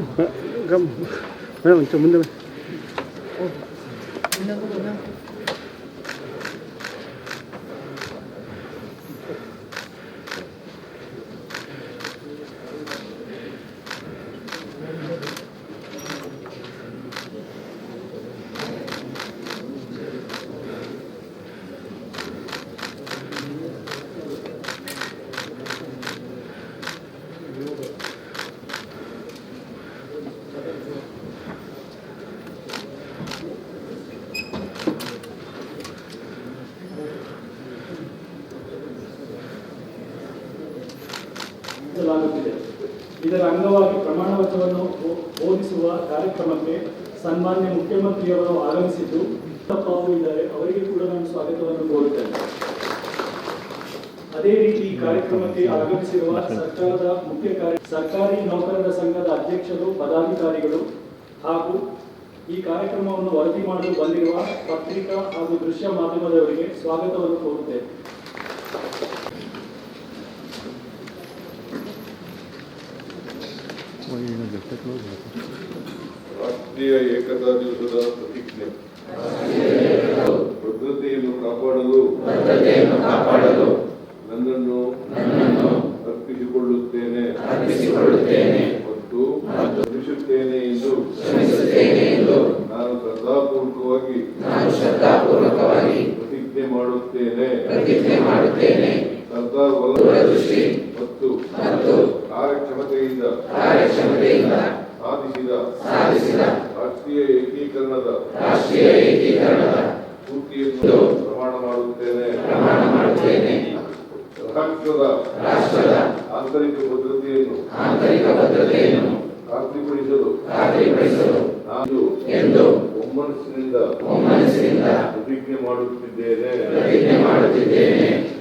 어? 그럼, 그럼, 좀 문제면. 어, 문제면. ನಡೆಸಲಾಗುತ್ತಿದೆ ಇದರ ಅಂಗವಾಗಿ ಪ್ರಮಾಣ ವಚನವನ್ನು ಬೋಧಿಸುವ ಕಾರ್ಯಕ್ರಮಕ್ಕೆ ಸನ್ಮಾನ್ಯ ಮುಖ್ಯಮಂತ್ರಿಯವರು ಆಗಮಿಸಿದ್ದು ತಪ್ಪಾವು ಇದ್ದಾರೆ. ಅವರಿಗೆ ಕೂಡ ನಾನು ಸ್ವಾಗತವನ್ನು ಕೋರುತ್ತೇನೆ. ಅದೇ ರೀತಿ ಈ ಕಾರ್ಯಕ್ರಮಕ್ಕೆ ಆಗಮಿಸಿರುವ ಸರ್ಕಾರದ ಮುಖ್ಯ ಕಾರ್ಯ, ಸರ್ಕಾರಿ ನೌಕರರ ಸಂಘದ ಅಧ್ಯಕ್ಷರು, ಪದಾಧಿಕಾರಿಗಳು ಹಾಗೂ ಈ ಕಾರ್ಯಕ್ರಮವನ್ನು ವರದಿ ಮಾಡಲು ಬಂದಿರುವ ಪತ್ರಿಕಾ ಹಾಗೂ ದೃಶ್ಯ ಮಾಧ್ಯಮದವರಿಗೆ ಸ್ವಾಗತವನ್ನು ಕೋರುತ್ತೇನೆ. ರಾಷ್ಟ್ರೀಯ ಏಕತಾ ದಿವಸದ ಪ್ರತಿಜ್ಞೆ. ಭದ್ರತೆಯನ್ನು ಕಾಪಾಡಲು. ಕಾಪಾಡಲು ನನ್ನನ್ನು ಅರ್ಪಿಸಿಕೊಳ್ಳುತ್ತೇನೆ. ಮತ್ತು ಶ್ರಮಿಸುತ್ತೇನೆ ಎಂದು ನಾನು ಶ್ರದ್ಧಾಪೂರ್ವಕವಾಗಿ ಪ್ರತಿಜ್ಞೆ ಮಾಡುತ್ತೇನೆ. ಸರ್ದಾರ್ ವಲ್ಲಭ ಮತ್ತು ಮತ್ತು ಕಾರ್ಯಕ್ಷಮತೆಯಿಂದ ಕಾರ್ಯಕ್ಷಮತೆಯಿಂದ ಸಾಧಿಸಿದ ಸಾಧಿಸಿದ ರಾಷ್ಟ್ರೀಯ ಏಕೀಕರಣದ ರಾಷ್ಟ್ರೀಯ ಏಕೀಕರಣದ ಪೂರ್ತಿಯನ್ನು ಪ್ರಮಾಣ ಮಾಡುತ್ತೇನೆ. ಪ್ರಮಾಣ ಮಾಡುತ್ತೇನೆ. ರಾಷ್ಟ್ರದ ರಾಷ್ಟ್ರದ ಆಂತರಿಕ ಭದ್ರತೆಯನ್ನು ಆಂತರಿಕ ಭದ್ರತೆಯನ್ನು ಖಾತ್ರಿಪಡಿಸಲು ಖಾತ್ರಿಪಡಿಸಲು ನಾನು ಎಂದು ಒಮ್ಮನಸ್ಸಿನಿಂದ ಒಮ್ಮನಸ್ಸಿನಿಂದ ಪ್ರತಿಜ್ಞೆ ಮಾಡುತ್ತಿದ್ದೇನೆ. ಪ್ರತಿಜ್ಞೆ ಮಾಡುತ್ತಿದ್ದೇನೆ.